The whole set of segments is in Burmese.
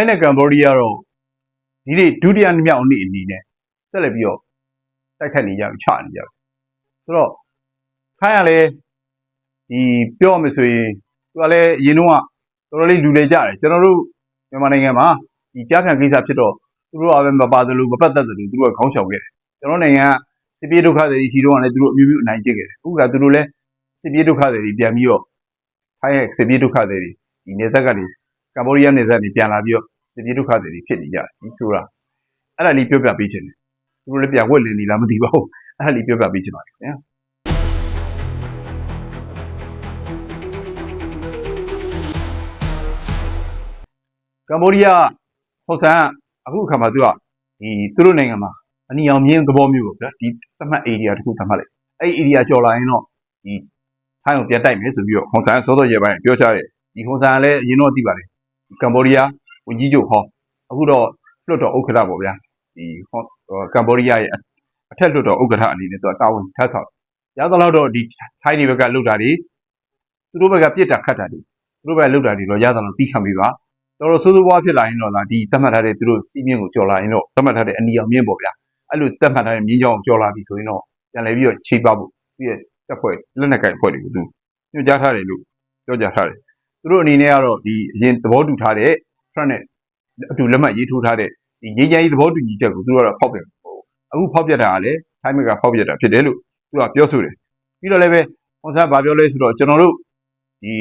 ထိုင်းနဲ့ကမ်ဘောဒီးယားတော့ဒီနေ့ဒုတိယမြောက်နေ့အနေနဲ့ဆက်လက်ပြီးတော့တိုက်ခတ်နေကြချနေကြဆိုတော့ထိုင်းကလည်းဒီပြောရမယ်ဆိုရင်သူကလည်းအရင်တော့တော်တော်လေးလူလေကြတယ်ကျွန်တော်တို့မြန်မာနိုင်ငံမှာဒီကြားခံကိစ္စဖြစ်တော့သူတို့အပဲမပါသလိုမပတ်သက်သလိုသူတို့ကခေါင်းချောင်ခဲ့တယ်ကျွန်တော်နိုင်ငံကစစ်ပြေးဒုက္ခတွေရှိတော့လည်းသူတို့အမျိုးမျိုးအနိုင်ကျင့်ခဲ့တယ်အခုကသူတို့လည်းစစ်ပြေးဒုက္ခတွေပြန်ပြီးတော့ထိုင်းရဲ့စစ်ပြေးဒုက္ခတွေဒီနေသက်ကနေ ကမ္ဘောဒီးယားနေသက်နေပြန်လာပြီးတော့စစ်ပြေးဒုက္ခတွေဖြစ်နေကြတယ်ဒီဆိုတာအဲ့ဒါလေးပြောပြပေးချင်တယ်သူတို့လည်းပြန်ဝက်လင်နေလားမသိပါဘူးအဲ့ဒါလေးပြောပြပေးချင်ပါတယ်ခင်ဗျာကမ္ဘောဒီးယားဟောဆန်ကအခုအခါမှာသူကဒီသူတို့နိုင်ငံမှာအနီအောင်မြင်းသဘောမျိုးပေါ့ဗျာဒီသတ်မှတ် area တစ်ခုသတ်မှတ်လိုက်အဲ့ area ကျော်လာရင်တော့ဒီထိုင်းကိုပြန်တိုက်မယ်ဆိုပြီးတော့ဟွန်ဆန်ကစောစောရေပိုင်းပြောချတယ်ဒီဟွန်ဆန်ကလည်းအရင်တော့သိပါတယ်ဒီ ကမ္ဘောဒီးယားဝန်ကြီးချုပ်ဟောအခုတော့လွတ်တော်ဥက္ကဋ္ဌပေါ့ဗျာဒီဟောကမ္ဘောဒီးယားရဲ့အထက်လွတ်တော်ဥက္ကဋ္ဌအနေနဲ့သူကတာဝန်ထမ်းဆောင်ရသလောက်တော့ဒီထိုင်းတွေဘက်ကလှုပ်တာတွေသူတို့ဘက်ကပြစ်တာခတ်တာတွေသူတို့ဘက်ကလှုပ်တာတွေတော့ရသလောက်ပြီးခံပြီးပါတော်တော်ဆိုးဆိုးဝါးဖြစ်လာရင်တော့လားဒီသတ်မှတ်ထားတဲ့သူတို့စီးမြင့်ကိုကြော်လာရင်တော့သတ်မှတ်ထားတဲ့အနီအောင်မြင့်ပေါ့ဗျာအဲ့လိုသတ်မှတ်ထားတဲ့မြင်းချောင်းကိုကြော်လာပြီဆိုရင်တော့ပြန်လဲပြီးတော့ချိန်ပါဖို့သူရဲ့တက်ဖွဲ့လက်နက်ကင်ဖွဲ့တွေကိုသူညွှန်ကြားထားတယ်လို့ပြောကြားထားတယ် သူတို့အနေနဲ့ကတော့ဒီအရင်သဘောတူထားတဲ့ front နဲ့အတူလက်မှတ်ရေးထိုးထားတဲ့ဒီငြိမ်းချမ်းရေးသဘောတူညီချက်ကိုသူတို့ကတော့ဖောက်ပြန်ဟိုအခုဖောက်ပြတာကလည်းထိုင်းမကဖောက်ပြတာဖြစ်တယ်လို့သူကပြောဆိုတယ်ပြီးတော့လည်းပဲဟောစားဗာပြောလဲဆိုတော့ကျွန်တော်တို့ဒီ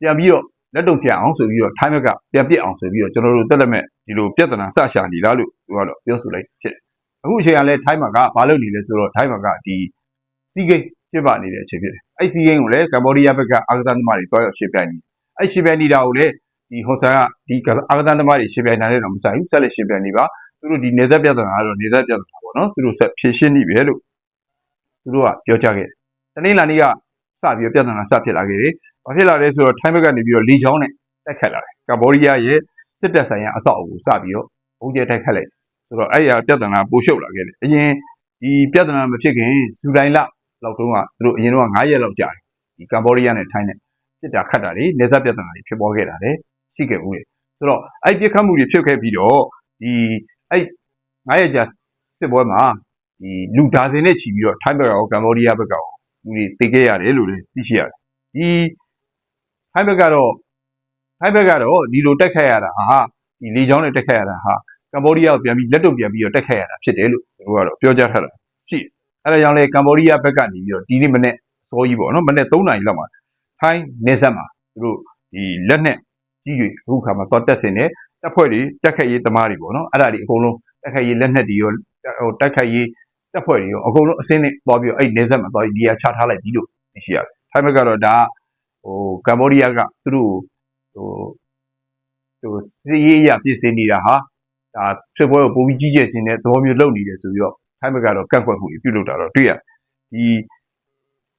ပြန်ပြီးတော့လက်တုံပြန်အောင်ဆိုပြီးတော့ထိုင်းဘက်ကပြန်ပြစ်အောင်ဆိုပြီးတော့ကျွန်တော်တို့တက်လက်မဲ့ဒီလိုပြဿနာစရှာနေလားလို့သူကတော့ပြောဆိုလိုက်ဖြစ်တယ်။အခုအချိန်ကလည်းထိုင်းဘက်ကဘာလုပ်နေလဲဆိုတော့ထိုင်းဘက်ကဒီစီဂိတ်ပြစ်ပနေတဲ့အချိန်ဖြစ်တယ်။အဲ့စီဂိတ်ကိုလည်းကမ္ဘောဒီးယားဘက်ကအာဂသန်သမားတွေတွားရောက်ရှင်းပြနေ။ အဲ့ရှင်းပြနေတာကိုလည်းဒီဟွန်ဆန်ကဒီအာဂသန်သမားတွေရှင်းပြနိုင်တယ်တော့မဆိုင်ဘူးဆက်လက်ရှင်းပြနေပါသူတို့ဒီနေသက်ပြဿနာကတော့နေသက်ပြဿနာပေါ့နော်သူတို့ဆက်ဖြေရှင်းနေပြီလို့သူတို့ကပြောကြခဲ့တယ်။တနင်္လာနေ့ကစပြီးပြဿနာစဖြစ်လာခဲ့တယ်။ဘာဖြစ်လာလဲဆိုတော့ထိုင်းဘက်ကနေပြီးတော့လီချောင်းနဲ့တက်ခတ်လာတယ်ကမ္ဘောဒီးယားရဲ့စစ်တပ်ဆိုင်ရာအဆောက်အဦကိုစပြီးတော့ဘုံကျဲတက်ခတ်လိုက်ဆိုတော့အဲ့ရပြဿနာပိုရှုပ်လာခဲ့တယ်အရင်ဒီပြဿနာမဖြစ်ခင်ဇူလိုင်လလောက်တုန်းကသူတို့အရင်တော့9ရက်လောက်ကြာတယ်ဒီကမ္ဘောဒီးယားနဲ့ထိုင်းနဲ့ စစ်တာခတ်တာတွေနေဆက်ပြဿနာတွေဖြစ်ပေါ်ခဲ့တာလေရှိခဲ့ဘူးလေဆိုတော့အဲ့ပြစ်ခတ်မှုတွေဖြစ်ခဲ့ပြီးတော့ဒီအဲ့9ရက်ကြာစစ်ပွဲမှာဒီလူဒါဇင်နဲ့ချီပြီးတော့ထိုင်းဘက်ကရောကမ္ဘောဒီးယားဘက်ကရောလူတွေတည်ခဲ့ရတယ်လို့လည်းသိရှိရတယ်ဒီထိုင်းဘက်ကတော့ထိုင်းဘက်ကတော့ဒီလိုတက်ခတ်ရတာဟာဒီလေချောင်းနဲ့တက်ခတ်ရတာဟာကမ္ဘောဒီးယားကိုပြန်ပြီးလက်တုပ်ပြန်ပြီးတော့တက်ခတ်ရတာဖြစ်တယ်လို့သူတို့ကတော့ပြောကြားထားတာရှိတယ်အဲဒါကြောင့်လေကမ္ဘောဒီးယားဘက်ကနေပြီးတော့ဒီနေ့မနေ့စောကြီးပေါ့နော်မနေ့3နာရီလောက်မှာ ထိုင်းနေဆက်မှာသူတို့ဒီလက်နဲ့ကြီးတွေအခုခါမှာတော့တက်စင်နေတက်ဖွဲ့တွေတက်ခတ်ရေးသမားတွေပေါ့နော်အဲ့ဒါတွေအကုန်လုံးတက်ခတ်ရေးလက်နဲ့တွေရောဟိုတက်ခတ်ရေးတက်ဖွဲ့တွေရောအကုန်လုံးအစင်းနဲ့သွားပြီးတော့အဲ့နေဆက်မှာသွားပြီးဒီဟာချထားလိုက်ပြီလို့သိရှိရတယ်ထိုင်းဘက်ကတော့ဒါဟိုကမ္ဘောဒီးယားကသူတို့ဟိုဟိုစီးရေးရပြည့်စင်နေတာဟာဒါစစ်ပွဲကိုပုံပြီးကြီးကျယ်ခြင်းတဲ့သဘောမျိုးလုပ်နေတယ်ဆိုပြီးတော့ထိုင်းဘက်ကတော့ကန့်ကွက်မှုပြုလုပ်တာတော့တွေ့ရဒီ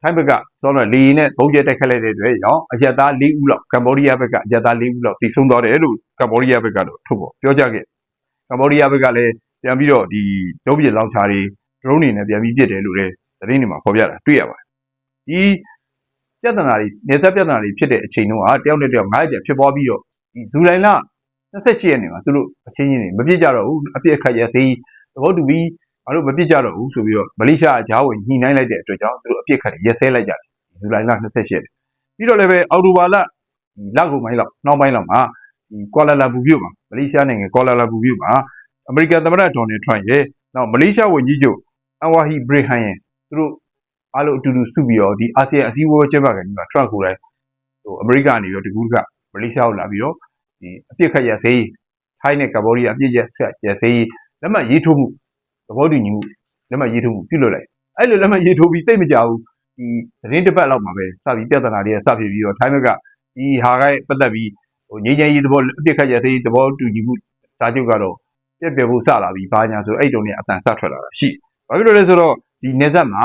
ထိုင်းဘက်ကစောတော့လေရင်နဲ့ဘုံကျဲတက်ခတ်လိုက်တဲ့အတွက်ရောအရက်သား၄ဦးလောက်ကမ္ဘောဒီးယားဘက်ကအရက်သား၄ဦးလောက်တည်ဆုံသွားတယ်လို့ကမ္ဘောဒီးယားဘက်ကတော့ထုတ်ပေါ်ပြောကြခဲ့ကမ္ဘောဒီးယားဘက်ကလည်းပြန်ပြီးတော့ဒီဒုံးပြလောင်ချာတွေ drone တွေနဲ့ပြန်ပြီးပြစ်တယ်လို့လည်းသတင်းတွေမှာဖော်ပြတာတွေ့ရပါတယ်ဒီပြဿနာတွေနေသက်ပြဿနာတွေဖြစ်တဲ့အချိန်တုန်းကတယောက်နဲ့တယောက်၅ရက်ဖြစ်ပွားပြီးတော့ဒီဇူလိုင်လ28ရက်နေ့မှာသူတို့အချင်းချင်းတွေမပြစ်ကြတော့ဘူးအပြစ်အခတ်ရသေးသဘောတူပြီး ငါတို့မပြစ်ကြတော့ဘူးဆိုပြီးတော့မလေးရှားအကြားဝင်ညှိနှိုင်းလိုက်တဲ့အတွက်ကြောင့်သူတို့အပြစ်ခတ်ရက်စဲလိုက်ကြတယ်ဇူလိုင်လ28ရက်ပြီးတော့လည်းပဲအော်တိုဘာလလကုန်ပိုင်းလောက်နောက်ပိုင်းလောက်မှာဒီကွာလာလာပူမြို့မှာမလေးရှားနိုင်ငံကွာလာလာပူမြို့မှာအမေရိကန်သမ္မတဒေါ်နယ်ထရန့်ရဲ့နောက်မလေးရှားဝန်ကြီးချုပ်အဝါဟီဘရီဟန်ရဲ့သူတို့အားလုံးအတူတူစုပြီးတော့ဒီအာဆီယံအစည်းအဝေးကျင်းပခဲ့ပြီးမှထရန့်ကိုယ်တိုင်ဟိုအမေရိကန်ကနေပြီးတော့တကူကမလေးရှားကိုလာပြီးတော့ဒီအပြစ်ခတ်ရသေးထိုင်းနဲ့ကမ္ဘောဒီးယားအပြစ်ရဆက်ရသေးလက်မှတ်ရေးထိုးမှု သဘောတူညီမှုလက်မှတ်ရေးထိုးမှုပြုလုပ်လိုက်အဲ့လိုလက်မှတ်ရေးထိုးပြီးသိမကြဘူးဒီသတင်းတစ်ပတ်လောက်မှာပဲစပြီးပြဿနာတွေကစဖြစ်ပြီးတော့ထိုင်းဘက်ကဒီဟာကပတ်သက်ပြီးဟိုငြိမ်းချမ်းရေးသဘောအပြစ်ခတ်ရသေးသဘောတူညီမှုစာချုပ်ကတော့ပြည့်ပြည့်ဖို့စလာပြီးဘာညာဆိုအဲ့တုန်းကအတန်စထွက်လာတာရှိဘာဖြစ်လို့လဲဆိုတော့ဒီနေဆက်မှာ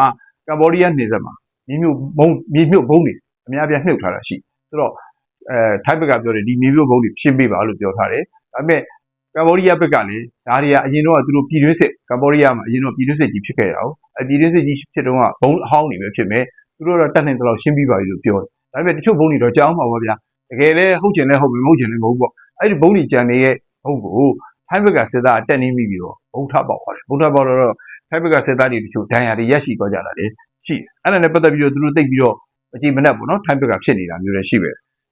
ကမ္ဘောဒီးယားနေဆက်မှာမြေမြုပ်ဘုံမြေမြုပ်ဘုံတွေအများပြားနှုတ်ထားတာရှိဆိုတော့အဲထိုင်းဘက်ကပြောတယ်ဒီမြေမြုပ်ဘုံတွေရှင်းပေးပါလို့ပြောထားတယ်ဒါပေမဲ့ ကမ္ဘောဒီးယားဘက်ကလည်းဒါတွေကအရင်တော့သူတို့ပြည်တွင်းစစ်ကမ္ဘောဒီးယားမှာအရင်တော့ပြည်တွင်းစစ်ကြီးဖြစ်ခဲ့တာ哦အပြည်တွင်းစစ်ကြီးဖြစ်တော့ကဘုံအဟောင်းတွေပဲဖြစ်မယ်သူတို့တော့တတ်နိုင်တော့ရှင်းပြီးပါပြီလို့ပြောတယ်ဒါပေမဲ့တချို့ဘုံတွေတော့ကြောက်မှာပါဗျာတကယ်လဲဟုတ်ချင်လဲဟုတ်ပြီမဟုတ်ချင်လဲမဟုတ်ပေါ့အဲ့ဒီဘုံတွေကြံနေရဲ့ဟုတ်ကိုထိုင်းဘက်ကစစ်သားတက်နေမိပြီးတော့ဘုံထပေါက်သွားတယ်ဘုံထပေါက်တော့ထိုင်းဘက်ကစစ်သားတွေတချို့ဒဏ်ရာတွေရက်ရှိသွားကြတာလေရှိတယ်အဲ့ဒါနဲ့ပတ်သက်ပြီးတော့သူတို့သိပ်ပြီးတော့အကြည့်မနဲ့ပေါ့နော်ထိုင်းဘက်ကဖြစ်နေတာမျိုးလည်းရှိပဲ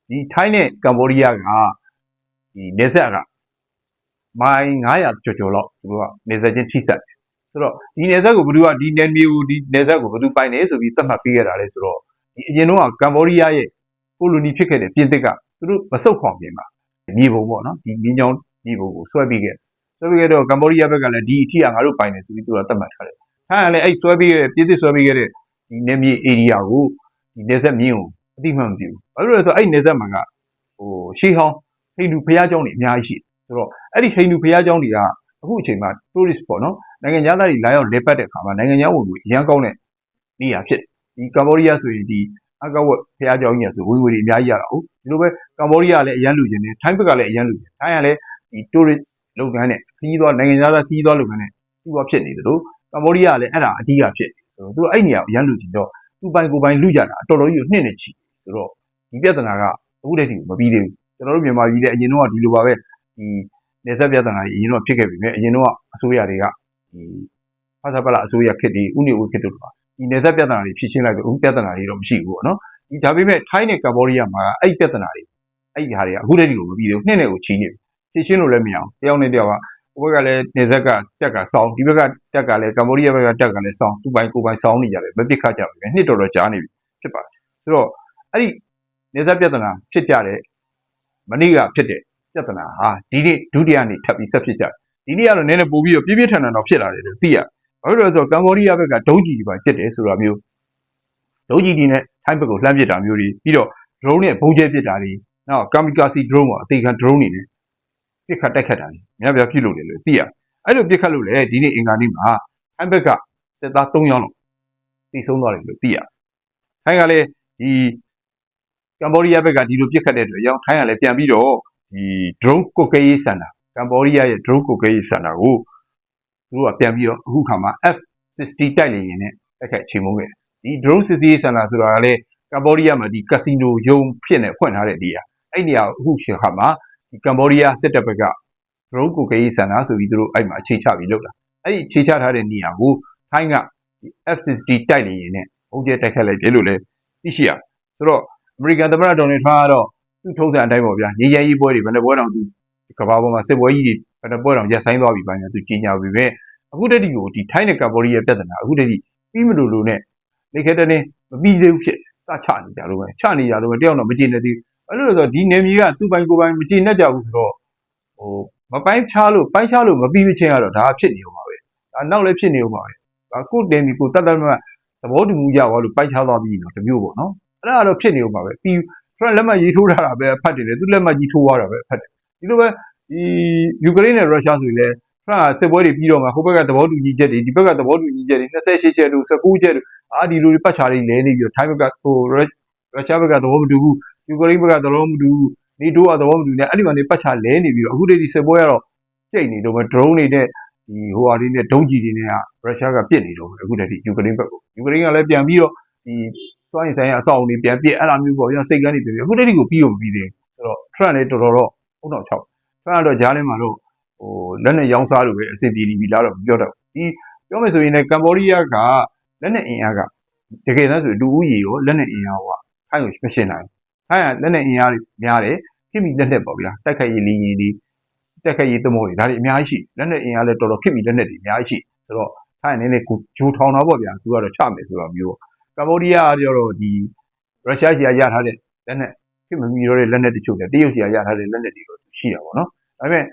ဒီထိုင်းနဲ့ကမ္ဘောဒီးယားကဒီနေဆက်က မိုင်900ကျော်ကျော်လောက်သူတို့ကနေဆက်ချင်းထိစပ်တယ်ဆိုတော့ဒီနေဆက်ကိုဘယ်သူကဒီနယ်မြေကိုဒီနေဆက်ကိုဘယ်သူပိုင်နေဆိုပြီးသတ်မှတ်ပေးခဲ့တာလဲဆိုတော့ဒီအရင်တော့ကကမ္ဘောဒီးယားရဲ့ကိုလိုနီဖြစ်ခဲ့တဲ့ပြင်သစ်ကသူတို့မဆုတ်ခွန်ပြင်မှာမြေပုံပေါ့နော်ဒီမြင်းချောင်းမြေပုံကိုဆွဲပြီးခဲ့ဆွဲပြီးခဲ့တော့ကမ္ဘောဒီးယားဘက်ကလည်းဒီအထီကငါတို့ပိုင်နေဆိုပြီးသူကသတ်မှတ်ထားတယ်။ဟာလည်းအဲ့ဆွဲပြီးခဲ့ပြင်သစ်ဆွဲပြီးခဲ့တဲ့ဒီနယ်မြေ area ကိုဒီနေဆက်မြင်းကိုအတိမတ်မပြုဘူး။ဘာလို့လဲဆိုတော့အဲ့နေဆက်မှာကဟိုရှေးဟောင်းဟိန္ဒူဘုရားကျောင်းတွေအများကြီးရှိတယ် ဆိုတော့အဲ့ဒီဟိန္ဒူဘုရားကျောင်းတွေကအခုအချိန်မှာ tourist ပေါ့နော်နိုင်ငံခြားသားတွေလာရောက်လေပတ်တဲ့အခါမှာနိုင်ငံခြားဝင်ကိုအရန်ကောင်းတဲ့နေရာဖြစ်တယ်ဒီကမ္ဘောဒီးယားဆိုရင်ဒီအကဝတ်ဘုရားကျောင်းကြီးဆိုဝင်ငွေတွေအများကြီးရတာဟုတ်ဒီလိုပဲကမ္ဘောဒီးယားလည်းအရန်လူကျင်တယ်ထိုင်းဘက်ကလည်းအရန်လူကျင်ထိုင်းကလည်းဒီ tourist လုပ်ငန်းနဲ့ခီးသွားနိုင်ငံခြားသားခီးသွားလုပ်ငန်းနဲ့သူကဖြစ်နေတယ်လို့ကမ္ဘောဒီးယားကလည်းအဲ့ဒါအဓိကဖြစ်ဆိုတော့သူကအဲ့နေရာကိုအရန်လူကျင်တော့သူပိုင်ကိုယ်ပိုင်လူကြတာအတော်တော်ကြီးကိုနှိမ့်နေချီဆိုတော့ဒီပြဿနာကအခုတည်းကမပြီးသေးဘူးကျွန်တော်တို့မြန်မာပြည်လည်းအရင်တော့ဒီလိုပါပဲ ဒီနေဆက်ပြဿနာကြီးအရင်တော့ဖြစ်ခဲ့ပြီမြဲအရင်တော့အစိုးရတွေကဒီဖာသာပလာအစိုးရခစ်ဒီဥနေဦးခစ်တို့ကဒီနေဆက်ပြဿနာတွေဖြစ်ရှင်းလိုက်တော့အခုပြဿနာတွေတော့မရှိဘူးပေါ့နော်ဒီဒါပေမဲ့ထိုင်းနဲ့ကမ္ဘောဒီးယားမှာအဲ့ပြဿနာတွေအဲ့ဒီဟာတွေကအခုတည်းကမပြီးသေးဘူးနှစ်နဲ့ကိုချီးနေပြီဖြစ်ရှင်းလို့လည်းမရအောင်တယောက်နဲ့တယောက်ကဟိုဘက်ကလည်းနေဆက်ကတက်ကစောင်းဒီဘက်ကတက်ကလည်းကမ္ဘောဒီးယားဘက်ကတက်ကလည်းစောင်းသူ့ပိုင်ကိုယ်ပိုင်စောင်းနေကြတယ်မပစ်ခတ်ကြဘူးနှစ်တော်တော်ကြာနေပြီဖြစ်ပါတယ်ဆိုတော့အဲ့ဒီနေဆက်ပြဿနာဖြစ်ကြတဲ့မနေ့ကဖြစ်တဲ့ ပြဿနာဟာဒီနေ့ဒုတိယနေ့ထပ်ပြီးဆက်ဖြစ်ကြတယ်ဒီနေ့ကတော့နည်းနည်းပို့ပြီးတော့ပြင်းပြင်းထန်ထန်တော့ဖြစ်လာတယ်လို့သိရဘာလို့လဲဆိုတော့ကမ္ဘောဒီးယားဘက်ကဒုံးကြီးတွေပါဖြစ်တယ်ဆိုတာမျိုးဒုံးကြီးတွေနဲ့ထိုင်းဘက်ကိုလှမ်းပစ်တာမျိုးတွေပြီးတော့ drone နဲ့ဘုံကျဲပစ်တာတွေနော် kamikaze drone ပေါ့အသေးခံ drone တွေနဲ့ပစ်ခတ်တိုက်ခတ်တာတွေများပြားပြုလုပ်တယ်လို့သိရအဲ့လိုပစ်ခတ်လို့လေဒီနေ့အင်္ဂါနေ့မှာထိုင်းဘက်ကစစ်သား3ယောက်လောက်တိဆုံးသွားတယ်လို့သိရထိုင်းကလည်းဒီကမ္ဘောဒီးယားဘက်ကဒီလိုပစ်ခတ်တဲ့အတွက်ရောထိုင်းကလည်းပြန်ပြီးတော့ ဒီ drone ကုတ်ကဲရေးစင်တာကမ္ဘောဒီးယားရဲ့ drone ကုတ်ကဲရေးစင်တာကိုသူတို့ကပြန်ပြီးတော့အခုခါမှာ F60 တိုက်လေရင်နဲ့တက်ခတ်ချိန်မုန်းခဲ့ဒီ drone စစ်စီးရေးစင်တာဆိုတာကလည်းကမ္ဘောဒီးယားမှာဒီကက်စီနိုယုံဖြစ်နေဖွင့်ထားတဲ့နေရာအဲ့နေရာအခုချိန်ခါမှာဒီကမ္ဘောဒီးယားစစ်တပ်ဘက်က drone ကုတ်ကဲရေးစင်တာဆိုပြီးသူတို့အဲ့မှာအခြေချပြီးလုပ်တာအဲ့ဒီအခြေချထားတဲ့နေရာကိုထိုင်းက F60 တိုက်လေရင်နဲ့ဘုံကျဲတိုက်ခတ်လိုက်တယ်လို့လည်းသိရှိရဆိုတော့အမေရိကန်သမ္မတဒေါ်နယ်ထရန့်ကတော့ သူ့ထုံးစံအတိုင်းပေါ့ဗျာငြိမ်းချမ်းရေးပွဲတွေဘယ်နှပွဲတောင်သူကမ္ဘာပေါ်မှာစစ်ပွဲကြီးတွေဘယ်နှပွဲတောင်ရပ်ဆိုင်းသွားပြီပါညာသူကြီးညာပြီပဲအခုတည်းကကိုဒီထိုင်းနဲ့ကမ္ဘောဒီးယားပြဿနာအခုတည်းကပြီးမလို့လို့နဲ့နေခဲ့တဲ့နေမပြီးသေးဘူးဖြစ်စချနေကြလို့ပဲချနေကြလို့ပဲတယောက်တော့မကြည့်နေသေးဘူးအဲ့လိုဆိုတော့ဒီနေမြေကသူ့ပိုင်ကိုယ်ပိုင်မကြည့်နဲ့ကြဘူးဆိုတော့ဟိုမပိုင်းချလို့ပိုင်းချလို့မပြီးမချင်းကတော့ဒါဖြစ်နေဦးမှာပဲဒါနောက်လည်းဖြစ်နေဦးမှာပဲဒါကိုတင်ဒီကိုတတ်တတ်မှသဘောတူမှုရသွားလို့ပိုင်းချသွားပြီးတော့တမျိုးပေါ့နော်အဲ့ဒါကတော့ဖြစ်နေဦးမှာပဲပြီး Trump လက်မှတ်ရေးထိုးထားတာပဲဖတ်တယ်လေသူလက်မှတ်ကြီးထိုးသွားတာပဲဖတ်တယ်ဒီလိုပဲဒီယူကရိန်းနဲ့ရုရှားဆိုရင်လည်း Trump စစ်ပွဲတွေပြီးတော့မှဟိုဘက်ကသဘောတူညီချက်တွေဒီဘက်ကသဘောတူညီချက်တွေ28ချက်တို့19ချက်တို့အာဒီလိုတွေပတ်ချာတွေလဲနေပြီးတော့ထိုင်းဘက်ကဟိုရုရှားဘက်ကသဘောမတူဘူးယူကရိန်းဘက်ကသဘောမတူဘူးနေတိုးကသဘောမတူနဲ့အဲ့ဒီမှာနေပတ်ချာလဲနေပြီးတော့အခုတည်းဒီစစ်ပွဲကတော့ကျိတ်နေတော့ပဲ drone တွေနဲ့ဒီဟိုဟာတွေနဲ့ဒုံးကြီးတွေနဲ့ကရုရှားကပစ်နေတော့အခုတည်းဒီယူကရိန်းဘက်ကိုယူကရိန်းကလည်းပြန်ပြီးတော့ဒီ စွမ်းရည်ဆိုင်ရာအဆောက်အအုံတွေပြန်ပြစ်အဲ့လိုမျိုးပေါ့ဗျာစိတ်ကန်းတွေပြန်ပြအခုတည်းကိုပြီးတော့မပြီးသေးဘူးဆိုတော့ Trump လည်းတော်တော်တော့ဟုတ်တော့6 Trump ကတော့ဂျားလင်းမှာတော့ဟိုလက်နဲ့ရောင်းစားလို့ပဲအဆင်ပြေနေပြီလားတော့မပြောတော့ဒီပြောမယ်ဆိုရင်လည်းကမ္ဘောဒီးယားကလက်နဲ့အင်အားကတကယ်တမ်းဆိုလူဦးရေရောလက်နဲ့အင်အားကထိုင်းကိုမရှင်းနိုင်ထိုင်းကလက်နဲ့အင်အားများတယ်ခိမိလက်နဲ့ပေါ့ဗျာတိုက်ခိုက်ရေးလင်းရင်ဒီတက်ခိုက်ရေးသမောတွေဒါတွေအများကြီးရှိလက်နဲ့အင်အားလည်းတော်တော်ခိမိလက်နဲ့တွေအများကြီးရှိဆိုတော့ထိုင်းအနေနဲ့ကိုဂျိုထောင်တော့ပေါ့ဗျာသူကတော့ချမယ်ဆိုတော့မျိုး ကမ္ဘောဒီးယားကျတော့ဒီရုရှားကြီးရထားတဲ့လက်နဲ့ဖြစ်မမီတော့တဲ့လက်နဲ့တချို့တယ်တရုတ်ကြီးရထားတဲ့လက်နဲ့တွေတော့ရှိတာပေါ့နော်ဒါပေမဲ့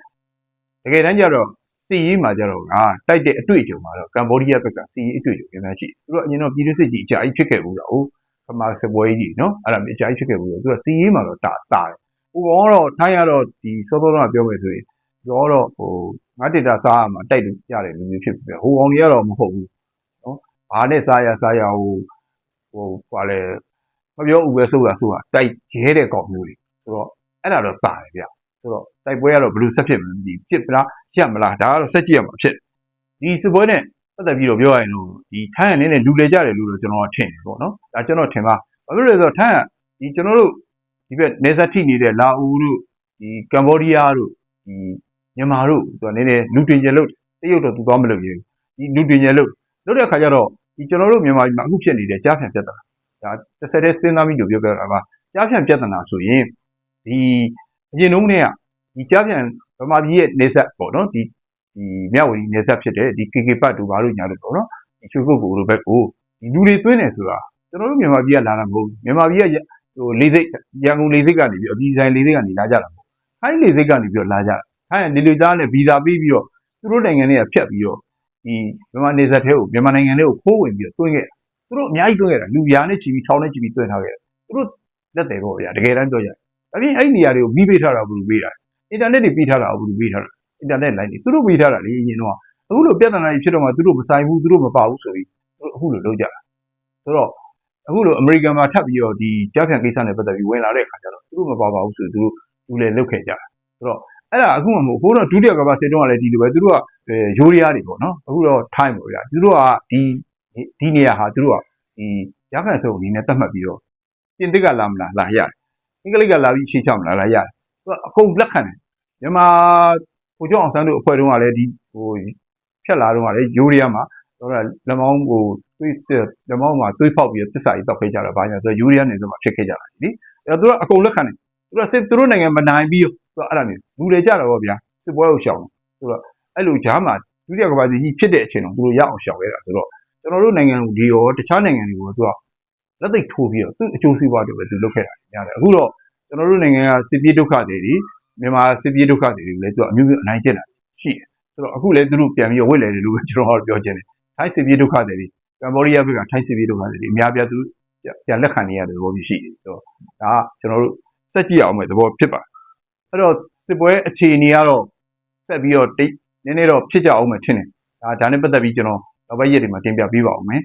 တကယ်တမ်းကျတော့စီရေးမှာကျတော့ကတိုက်တဲ့အတွေ့အကြုံမှာတော့ကမ္ဘောဒီးယားဘက်ကစီရေးအတွေ့အကြုံပြန်များရှိသူတို့အရင်တော့ပြည်တွင်းစစ်ကြီးအကြာကြီးဖြစ်ခဲ့ဘူးလားဟုတ်ခမာစပွဲကြီးနော်အဲ့ဒါမျိုးအကြာကြီးဖြစ်ခဲ့ဘူးလို့သူကစီရေးမှာတော့တာတာတယ်ဟိုကတော့ထိုင်းရတော့ဒီစောစောတော့ပြောမယ်ဆိုရင်တော့တော့ဟိုငါတေတာစားရမှာတိုက်လို့ရတယ်လူမျိုးဖြစ်ပြီဟိုကောင်တွေကတော့မဟုတ်ဘူးနော်ဘာနဲ့စားရစားရဟို ဟိုဘာလဲမပြောဦးပဲဆိုတာဆိုတာတိုက်ရဲတဲ့ကောင်မျိုးတွေဆိုတော့အဲ့ဒါတော့တာတယ်ဗျဆိုတော့တိုက်ပွဲကတော့ဘယ်လိုဆက်ဖြစ်မလဲမသိဘူးဖြစ်မလားရက်မလားဒါကတော့ဆက်ကြည့်ရမှာဖြစ်ဒီစစ်ပွဲနဲ့ပတ်သက်ပြီးတော့ပြောရရင်တော့ဒီထိုင်းအနေနဲ့လူလေကြတယ်လို့တော့ကျွန်တော်ထင်တယ်ပေါ့နော်ဒါကျွန်တော်ထင်ပါဘာဖြစ်လို့လဲဆိုတော့ထိုင်းကဒီကျွန်တော်တို့ဒီဘက်နေဆက်ထိနေတဲ့လာအိုတို့ဒီကမ္ဘောဒီးယားတို့ဒီမြန်မာတို့သူကနည်းနည်းလူတင်ကျယ်လို့တရုတ်တော့သူသွားမလို့ရဘူးဒီလူတင်ကျယ်လို့လို့တဲ့အခါကျတော့ ဒီကျွန်တော်တို့မြန်မာပြည်မှာအခုဖြစ်နေတဲ့ကြားဖြန့်ပြဿနာဒါတစ်ဆက်တည်းစဉ်းစားပြီးလို့ပြောပြတာပါကြားဖြန့်ပြဿနာဆိုရင်ဒီအရင်တုန်းကဒီကြားဖြန့်ဗမာပြည်ရဲ့နေဆက်ပေါ့နော်ဒီဒီမြဝတီနေဆက်ဖြစ်တဲ့ဒီ KK ပတ်တို့ဘာလို့ညာလို့ပေါ့နော်ဒီချွေကုတ်ကိုလိုဘက်ကိုဒီလူတွေသွင်းနေဆိုတာကျွန်တော်တို့မြန်မာပြည်ကလာတာမဟုတ်ဘူးမြန်မာပြည်ကဟိုလေးစိတ်ရန်ကုန်လေးစိတ်ကနေပြီးအပြည်ဆိုင်လေးစိတ်ကနေလာကြတာပေါ့ခိုင်းလေးစိတ်ကနေပြီးတော့လာကြတာခိုင်းကလေလူသားနဲ့ဗီဇာပေးပြီးတော့သူတို့နိုင်ငံတွေကဖြတ်ပြီးတော့ ဒီမြန်မာနေဆက်ထဲကိုမြန်မာနိုင်ငံထဲကိုခိုးဝင်ပြီးတော့သွင်းခဲ့သူတို့အများကြီးသွင်းခဲ့တာလူပြားနဲ့ချီပြီးထောင်နဲ့ချီပြီးသွင်းထားခဲ့သူတို့လက်တယ်ပေါ့ဗျာတကယ်တမ်းပြောရဒါပြင်အဲ့ဒီနေရာတွေကိုပြီးပေးထားတာဘယ်လိုပေးတာအင်တာနက်တွေပြီးထားတာဘယ်လိုပေးထားတာအင်တာနက်လိုင်းတွေသူတို့ပြီးထားတာလေအရင်တော့အခုလိုပြဿနာကြီးဖြစ်တော့မှသူတို့မဆိုင်ဘူးသူတို့မပါဘူးဆိုပြီးအခုလိုလုပ်ကြတာဆိုတော့အခုလိုအမေရိကန်မှာထပ်ပြီးတော့ဒီကြားဖြန့်ကိစ္စနဲ့ပတ်သက်ပြီးဝင်လာတဲ့အခါကျတော့သူတို့မပါပါဘူးဆိုသူတို့သူလည်းလုတ်ခဲ့ကြတာဆိုတော့ အဲ့ဒါအခုမှမဟုတ်ဘိုးတော့ဒုတိယကမ္ဘာစစ်တုန်းကလည်းဒီလိုပဲသူတို့ကအဲယူရီးယားတွေပေါ့နော်အခုတော့ time ပေါ့ဗျာသူတို့ကဒီဒီနေရာဟာသူတို့ကဒီရခိုင်စုံအနေနဲ့သတ်မှတ်ပြီးတော့ပြင်သစ်ကလာမလားလာရတယ်အင်္ဂလိပ်ကလာပြီးရှေ့ချမလားလာရတယ်သူကအကုန်လက်ခံတယ်မြန်မာကိုကျောင်းအောင်ဆန်းတို့အဖွဲ့တုန်းကလည်းဒီဟိုဖြတ်လာတုန်းကလည်းယူရီးယားမှာတော့လက်မောင်းဟိုသွေးလက်မောင်းမှာသွေးဖောက်ပြီးတော့သစ္စာကြီးတောက်ခဲ့ကြတာဘာညာဆိုယူရီးယားနေဆိုမှဖြစ်ခဲ့ကြတာနိအဲ့တော့သူကအကုန်လက်ခံတယ်သူကစစ်သူတို့နိုင်ငံမနိုင်ပြီးတော့ သူကအဲ့ဒါမျိုးလူတွေကြတော့ဗောဗျာစစ်ပွဲကိုရှောင်တယ်ဆိုတော့အဲ့လိုဂျားမှာဒုတိယကမ္ဘာစစ်ကြီးဖြစ်တဲ့အချိန်တော့သူတို့ရအောင်ရှောင်ခဲ့တာဆိုတော့ကျွန်တော်တို့နိုင်ငံဒီရောတခြားနိုင်ငံတွေကိုသူကလက်သိပ်ထိုးပြီးတော့သူ့အကျိုးစီးပွားတွေပဲသူလုပ်ခဲ့တာညာတယ်အခုတော့ကျွန်တော်တို့နိုင်ငံကစစ်ပြေးဒုက္ခတွေဒီမြန်မာစစ်ပြေးဒုက္ခတွေလည်းသူကအမျိုးမျိုးအနိုင်ကျင့်တာရှိတယ်ဆိုတော့အခုလည်းသူတို့ပြန်ပြီးတော့ဝစ်လေတယ်လို့ကျွန်တော်တို့ပြောချင်တယ်ထိုင်းစစ်ပြေးဒုက္ခတွေကမ္ဘောဒီးယားဘက်ကထိုင်းစစ်ပြေးဒုက္ခတွေအများပြားသူပြန်လက်ခံနေရတယ်ဘောပြီးရှိတယ်ဆိုတော့ဒါကကျွန်တော်တို့စက်ကြည့်အောင်မဲ့သဘောဖြစ်ပါတယ် အဲ့တော့စစ်ပွဲအခြေအနေကတော့ဆက်ပြီးတော့တိတ်နည်းနည်းတော့ဖြစ်ကြအောင်မယ်ထင်တယ်ဒါဒါနဲ့ပတ်သက်ပြီးကျွန်တော်နောက်ပိုင်းရက်တွေမှာတင်ပြပေးပါအောင်မယ်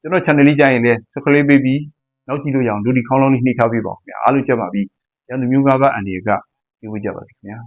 ကျွန်တော် channel လေးကြရင်လည်း subscribe ပေးပြီးနောက်ကြည့်လို့ရအောင်လူဒီခေါင်းလုံးလေးနှိပ်ထားပေးပါဦးခင်ဗျာအားလုံးကြက်ပါပြီရန်သူမျိုးကားကအန်ဒီကပြောကြပါခင်ဗျာ